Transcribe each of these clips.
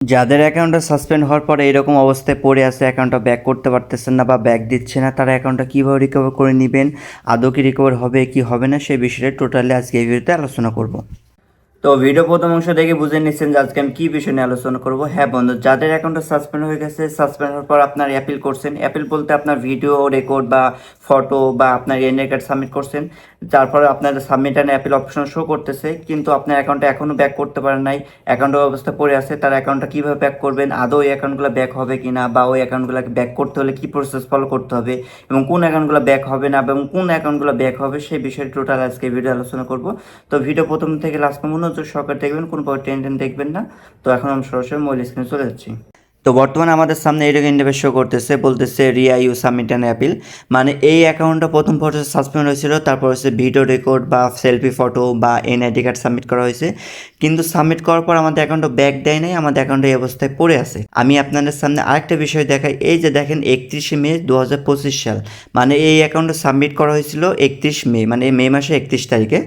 যাদের অ্যাকাউন্টটা সাসপেন্ড হওয়ার পরে এরকম অবস্থায় পড়ে আছে অ্যাকাউন্টটা ব্যাক করতে পারতেছেন না বা ব্যাক দিচ্ছে না, তারা অ্যাকাউন্টটা কীভাবে রিকভার করে নেবেন, আদৌ কি রিকভার হবে, কি হবে না সেই বিষয়ে টোটালি আজকে এই ভিডিওতে আলোচনা করব। তো ভিডিও প্রথম অংশ দেখে বুঝে নিচ্ছেন যে আজকে আমি কী বিষয় নিয়ে আলোচনা করব। হ্যাঁ বন্ধু, যাদের অ্যাকাউন্টটা সাসপেন্ড হয়ে গেছে, সাসপেন্ড হওয়ার পর আপনার অ্যাপিল করছেন। অ্যাপিল বলতে আপনার ভিডিও রেকর্ড বা ফটো বা আপনার এনআই কার্ড সাবমিট করছেন। তারপরে আপনার submit and appeal option show করতেছে, কিন্তু আপনার অ্যাকাউন্টটা এখনও ব্যাক করতে পারেন নাই। অ্যাকাউন্টের অবস্থা পড়ে আছে, তার অ্যাকাউন্টটা কীভাবে ব্যাক করবেন, আদৌ ওই অ্যাকাউন্টগুলো ব্যাক হবে কি না বা ওই অ্যাকাউন্টগুলোকে ব্যাক করতে হলে কী প্রসেস ফলো করতে হবে এবং কোন অ্যাকাউন্টগুলো ব্যাক হবে না এবং কোন অ্যাকাউন্টগুলো ব্যাক হবে সেই বিষয়ে টোটাল আজকে ভিডিও আলোচনা করব। তো ভিডিও প্রথম থেকে লাস্ট মনোযোগ সরকার দেখবেন, কোনো পর টেন টেন দেখবেন না। তো এখন আমি সরাসরি মোবাইল স্ক্রিনে চলে যাচ্ছি। তো বর্তমানে আমাদের সামনে এরকম ইন্টারভেস শো করতেছে, বলতেছে Riya you submit and appeal মানে এই অ্যাকাউন্টটা প্রথম প্রসেস সাসপেন্ড হয়েছিল, তারপর হচ্ছে ভিডিও রেকর্ড বা সেলফি ফটো বা এনআইডি কার্ড সাবমিট করা হয়েছে। কিন্তু সাবমিট করার পর আমাদের অ্যাকাউন্টটা ব্যাক দেয় নাই, আমাদের অ্যাকাউন্টে এই অবস্থায় পড়ে আছে। আমি আপনাদের সামনে আরেকটা বিষয় দেখাই, এই যে দেখেন একত্রিশে মে দু হাজার পঁচিশ সাল মানে এই অ্যাকাউন্টে সাবমিট করা হয়েছিল একত্রিশ মে মানে মে মাসে একত্রিশ তারিখে।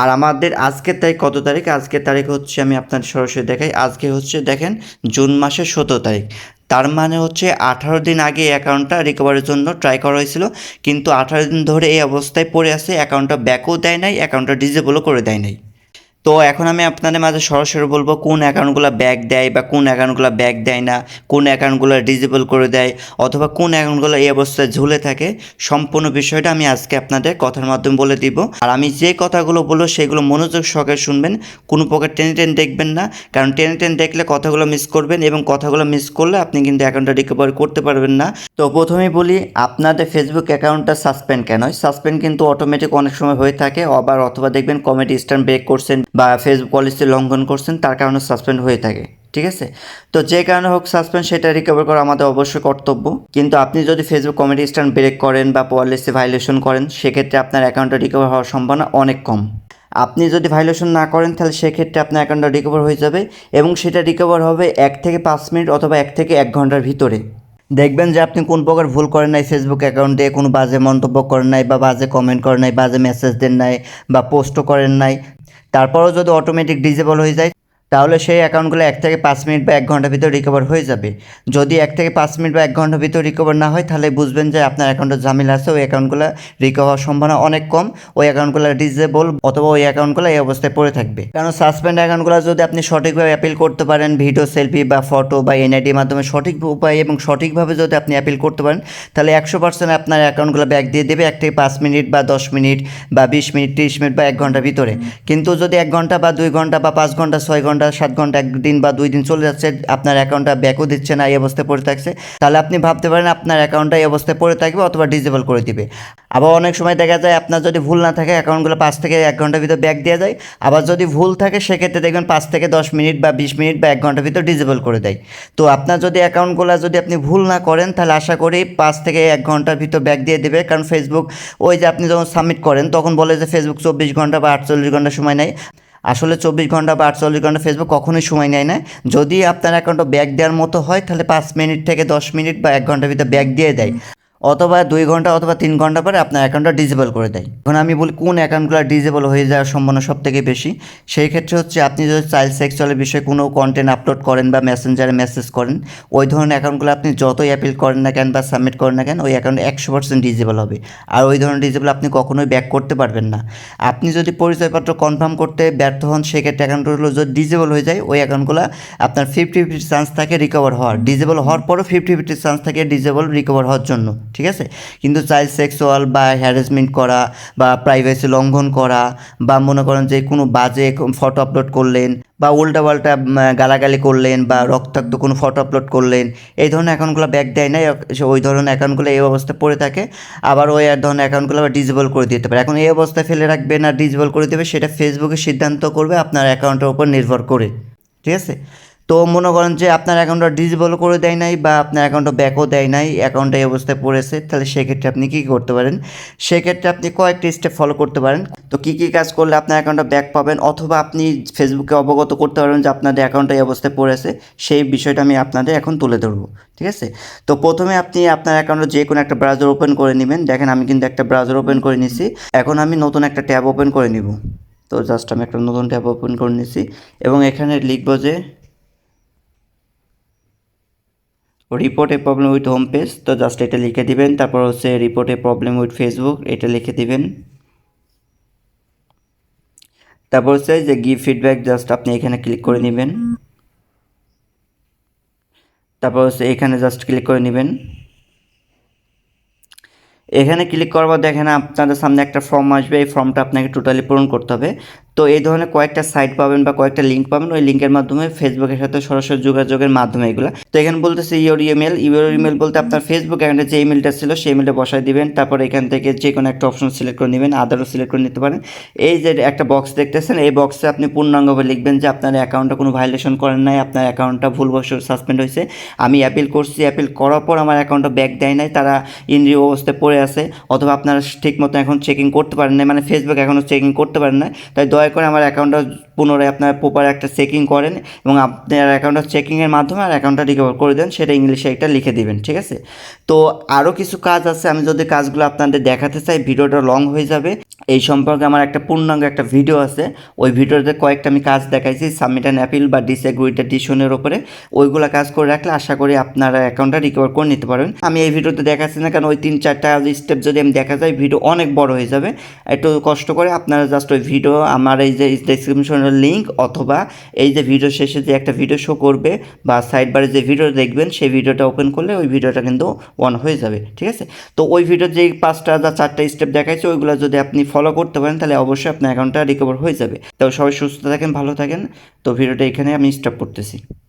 আর আমাদের আজকের তারিখ কত তারিখ? আজকের তারিখ হচ্ছে আমি আপনাদের সরাসরি দেখাই, আজকে হচ্ছে দেখেন জুন মাসের সতেরো তারিখ। তার মানে হচ্ছে আঠারো দিন আগে অ্যাকাউন্টটা রিকভারির জন্য ট্রাই করা হয়েছিল। কিন্তু আঠারো দিন ধরে এই অবস্থায় পড়ে আছে অ্যাকাউন্টটা ব্যাকও দেয় নাই অ্যাকাউন্টটা ডিজেবলও করে দেয় নাই। তো এখন আমি আপনাদের মাঝে সরাসরি বলব কোন অ্যাকাউন্টগুলো ব্যাক দেয় বা কোন অ্যাকাউন্টগুলো ব্যাক দেয় না, কোন অ্যাকাউন্টগুলো ডিজেবল করে দেয় অথবা কোন অ্যাকাউন্টগুলো এই অবস্থায় ঝুলে থাকে সম্পূর্ণ বিষয়টা আমি আজকে আপনাদের কথার মাধ্যমে বলে দিব। আর আমি যে কথাগুলো বলব সেগুলো মনোযোগ সহকারে শুনবেন, কোনো প্রকার টেনে টেনে দেখবেন না, কারণ টেনে টেনে দেখলে কথাগুলো মিস করবেন এবং কথাগুলো মিস করলে আপনি কিন্তু অ্যাকাউন্টটা রিকভার করতে পারবেন না। তো প্রথমেই বলি, আপনাদের ফেসবুক অ্যাকাউন্টটা সাসপেন্ড কেন হয়? সাসপেন্ড কিন্তু অটোমেটিক অনেক সময় হয়ে থাকে, আবার অথবা দেখবেন কমেডি স্ট্যান্ড ব্রেক করছেন। বা ফেসবুক পলিসি লঙ্ঘন করছেন, তার কারণে সাসপেন্ড হয়ে থাকে, ঠিক আছে? তো যে কারণে হোক সাসপেন্ড সেটা রিকভার করা আমাদের অবশ্যই কর্তব্য। কিন্তু আপনি যদি ফেসবুক কমেডি স্ট্যান্ড ব্রেক করেন বা পলিসি ভাইলেশন করেন, সেক্ষেত্রে আপনার অ্যাকাউন্টটা রিকভার হওয়ার সম্ভাবনা অনেক কম। আপনি যদি ভাইলেশন না করেন, তাহলে সেক্ষেত্রে আপনার অ্যাকাউন্টটা রিকভার হয়ে যাবে এবং সেটা রিকভার হবে এক থেকে পাঁচ মিনিট অথবা এক থেকে এক ঘণ্টার ভিতরে। দেখবেন যে আপনি কোন প্রকার ভুল করেন নাই ফেসবুক অ্যাকাউন্টে কোনো বাজে মন্তব্য করেন নাই বা বাজে কমেন্ট করেন নাই, বাজে মেসেজ দেন নাই বা পোস্টও করেন নাই। তারপরেও যদি অটোমেটিক ডিজেবল হয়ে যায় তাহলে সেই অ্যাকাউন্টগুলো এক থেকে পাঁচ মিনিট বা এক ঘণ্টার ভিতর রিকভার হয়ে যাবে। যদি এক থেকে পাঁচ মিনিট বা এক ঘণ্টার ভিতর রিকভার না হয়, তাহলে বুঝবেন যে আপনার অ্যাকাউন্টে ঝামেলা আছে, ওই অ্যাকাউন্টগুলো রিকভার সম্ভাবনা অনেক কম, ওই অ্যাকাউন্টগুলো ডিজেবল অথবা ওই অ্যাকাউন্টগুলো এই অবস্থায় পড়ে থাকবে। কারণ সাসপেন্ড অ্যাকাউন্টগুলো যদি আপনি সঠিকভাবে অ্যাপিল করতে পারেন ভিডিও সেলফি বা ফটো বা এনআইডির মাধ্যমে সঠিক উপায় এবং সঠিকভাবে যদি আপনি অ্যাপিল করতে পারেন, তাহলে একশো পার্সেন্ট আপনার অ্যাকাউন্টগুলো ব্যাক দিয়ে দেবে এক থেকে পাঁচ মিনিট বা দশ মিনিট বা বিশ মিনিট, তিরিশ মিনিট বা এক ঘণ্টার ভিতরে। কিন্তু যদি এক ঘণ্টা বা দুই ঘণ্টা বা পাঁচ ঘণ্টা, ছয় ঘণ্টা সাত ঘণ্টা, একদিন বা দুই দিন চলে যাচ্ছে, আপনার অ্যাকাউন্টটা ব্যাকও দিচ্ছে না, এই অবস্থায় পড়ে থাকছে। তাহলে আপনি ভাবতে পারেন আপনার অ্যাকাউন্টটা এই অবস্থায় পড়ে থাকবে অথবা ডিজেবল করে দিবে। আবার অনেক সময় দেখা যায় আপনার যদি ভুল না থাকে অ্যাকাউন্টগুলো পাঁচ থেকে এক ঘণ্টার ভিতর ব্যাক দেওয়া যায়। আবার যদি ভুল থাকে, সেক্ষেত্রে দেখবেন পাঁচ থেকে দশ মিনিট বা বিশ মিনিট বা এক ঘণ্টার ভিতর ডিজেবল করে দেয়। তো আপনার যদি অ্যাকাউন্টগুলো যদি আপনি ভুল না করেন, তাহলে আশা করি পাঁচ থেকে এক ঘণ্টার ভিতর ব্যাক দিয়ে দেবে। কারণ ফেসবুক ওই যে আপনি যখন সাবমিট করেন, তখন বলে যে ফেসবুক চব্বিশ ঘণ্টা বা আটচল্লিশ ঘণ্টা সময় নেয়। আসলে চব্বিশ ঘণ্টা বা আটচল্লিশ ঘণ্টা ফেসবুক কখনোই সময় নেয় না। যদি আপনার অ্যাকাউন্টে ব্যাক দেওয়ার মতো হয়, তাহলে পাঁচ মিনিট থেকে দশ মিনিট বা এক ঘণ্টার ভিতরে ব্যাক দিয়ে দেয়। অথবা দুই ঘণ্টা অথবা তিন ঘণ্টা পরে আপনার অ্যাকাউন্টটা ডিজেবল করে দেয়। এখন আমি বলি কোন অ্যাকাউন্টগুলো ডিজেবল হয়ে যাওয়ার সম্ভাবনা সব থেকে বেশি? সেই ক্ষেত্রে হচ্ছে আপনি যদি চাইল্ড সেক্সুয়ালের বিষয়ে কোনো কন্টেন্ট আপলোড করেন বা মেসেঞ্জারে মেসেজ করেন, ওই ধরনের অ্যাকাউন্টগুলো আপনি যতই অ্যাপিল করেন না কেন বা সাবমিট করেন না কেন, ওই অ্যাকাউন্ট একশো পার্সেন্ট ডিজেবল হবে। আর ওই ধরনের ডিজেবল আপনি কখনোই ব্যাক করতে পারবেন না। আপনি যদি পরিচয়পত্র কনফার্ম করতে ব্যর্থ হন, সেক্ষেত্রে অ্যাকাউন্টগুলো যদি ডিজেবল হয়ে যায়, ওই অ্যাকাউন্টগুলো আপনার ফিফটি ফিফটি চান্স থাকে রিকভার হওয়ার। ডিজেবল হওয়ার পরও ফিফটি ফিফটি চান্স থাকে ডিজেবল রিকভার হওয়ার জন্য। ঠিক আছে? কিন্তু চাইল্ড সেক্সুয়াল বা হ্যারাসমেন্ট করা বা প্রাইভেসি লঙ্ঘন করা বা মনে করেন যে কোনো বাজে ফটো আপলোড করলেন বা উল্টা পাল্টা গালাগালি করলেন বা রক্তাক্ত কোনো ফটো আপলোড করলেন, এই ধরনের অ্যাকাউন্টগুলো ব্যাক দেয় না ওই ধরনের অ্যাকাউন্টগুলো এই অবস্থায় পড়ে থাকে, আবার ওই এক ধরনের অ্যাকাউন্টগুলো আবার ডিজেবল করে দিতে পারে। এখন এই অবস্থায় ফেলে রাখবে না ডিজেবল করে দেবে, সেটা ফেসবুকে সিদ্ধান্ত করবে আপনার অ্যাকাউন্টের উপর নির্ভর করে। ঠিক আছে? তো মনে করেন যে আপনার অ্যাকাউন্টটা ডিজেবল করে দেয় নাই বা আপনার অ্যাকাউন্টটা ব্যাকও দেয় নাই অ্যাকাউন্টটা এই অবস্থায় পড়েছে, তাহলে সেক্ষেত্রে আপনি কী করতে পারেন? সেক্ষেত্রে আপনি কয়েকটি স্টেপ ফলো করতে পারেন। তো কী কী কাজ করলে আপনার অ্যাকাউন্টটা ব্যাক পাবেন? অথবা আপনি ফেসবুকে অবগত করতে পারবেন যে আপনাদের অ্যাকাউন্টটা এই অবস্থায় পড়েছে, সেই বিষয়টা আমি আপনাদের এখন তুলে ধরবো, ঠিক আছে? তো প্রথমে আপনি আপনার অ্যাকাউন্টে যে কোনো একটা ব্রাউজার ওপেন করে নেবেন। দেখেন আমি কিন্তু একটা ব্রাউজার ওপেন করে নিছি। এখন আমি নতুন একটা ট্যাব ওপেন করে নিব। তো জাস্ট আমি একটা নতুন ট্যাব ওপেন করে নিছি এবং এখানে লিখব যে রিপোর্টে প্রবলেম উইথ হোম পেজ তো জাস্ট এটা লিখে দিবেন, তারপর হচ্ছে রিপোর্টে প্রবলেম উইথ ফেসবুক এটা লিখে দিবেন। তারপর হচ্ছে যে গিভ ফিডব্যাক জাস্ট আপনি এখানে ক্লিক করে নেবেন। তারপর হচ্ছে এখানে জাস্ট ক্লিক করে নেবেন। এখানে ক্লিক করার পর দেখেন আপনাদের সামনে একটা ফর্ম আসবে, এই ফর্মটা আপনাকে টোটালি পূরণ করতে হবে। তো এই ধরনের কয়েকটা সাইট পাবেন বা কয়েকটা লিঙ্ক পাবেন। ওই লিঙ্কের মাধ্যমে ফেসবুকের সাথে সরাসরি যোগাযোগের মাধ্যমে এগুলো। তো এখানে বলতেছে ইওর ইমেল ইওর ইমেল বলতে আপনার ফেসবুক অ্যাকাউন্টে যে ইমেলটা ছিল, সেই ইমেলটা বসাই দিবেন। তারপর এখান থেকে যে কোনো একটা অপশন সিলেক্ট করে নেবেন আদারও সিলেক্ট করে নিতে পারেন। এই যে একটা বক্স দেখতেছেন, এই বক্সে আপনি পূর্ণাঙ্গভাবে লিখবেন যে আপনার অ্যাকাউন্টটা কোনো ভাইলেশন করেন নাই, আপনার অ্যাকাউন্টটা ভুলবশত সাসপেন্ড হয়েছে। আমি অ্যাপিল করছি। অ্যাপিল করার পর আমার অ্যাকাউন্টটা ব্যাক দেয় নাই। তারা ইনরি অবস্থায় পড়ে আছে। অথবা আপনারা ঠিক মতো এখন চেকিং করতে পারেন না মানে ফেসবুক এখনও চেকিং করতে পারেন না তাই দয়া করে আমার অ্যাকাউন্টটা পুনরায় আপনার প্রপার একটা চেকিং করেন এবং আপনার অ্যাকাউন্টটা চেকিংয়ের মাধ্যমে আর অ্যাকাউন্টটা রিকভার করে দেন, সেটা ইংলিশে একটা লিখে দিবেন, ঠিক আছে? তো আরও কিছু কাজ আছে, আমি যদি কাজগুলো আপনাদের দেখাতে চাই, ভিডিওটা লং হয়ে যাবে। এই সম্পর্কে আমার একটা পূর্ণাঙ্গ একটা ভিডিও আছে। ওই ভিডিওতে কয়েকটা আমি কাজ দেখাইছি সাবমিট অ্যান্ড অ্যাপিল বা ডিসএগ্রি ডিসিশনের ওপরে ওইগুলো কাজ করে রাখলে আশা করি আপনারা অ্যাকাউন্টটা রিকভার করে নিতে পারবেন। আমি এই ভিডিওতে দেখাচ্ছি না কারণ ওই তিন চারটা স্টেপ যদি আমি দেখা যায় ভিডিও অনেক বড় হয়ে যাবে। একটু কষ্ট করে আপনারা জাস্ট ওই ভিডিও আমার এই যে ডেসক্রিপশনের লিঙ্ক অথবা এই যে ভিডিও শেষে যে একটা ভিডিও শো করবে বা সাইড বারে যে ভিডিও দেখবেন, সেই ভিডিওটা ওপেন করলে ওই ভিডিওটা কিন্তু অন হয়ে যাবে, ঠিক আছে? তো ওই ভিডিওর যে পাঁচটা বা চারটা স্টেপ দেখাইছে, ওইগুলো যদি আপনি ফলো করতে পারেন, তাহলে অবশ্যই আপনার অ্যাকাউন্টটা রিকভার হয়ে যাবে। তো সবাই সুস্থ থাকেন, ভালো থাকেন। তো ভিডিওটা এখানে আমি স্টপ করতেছি।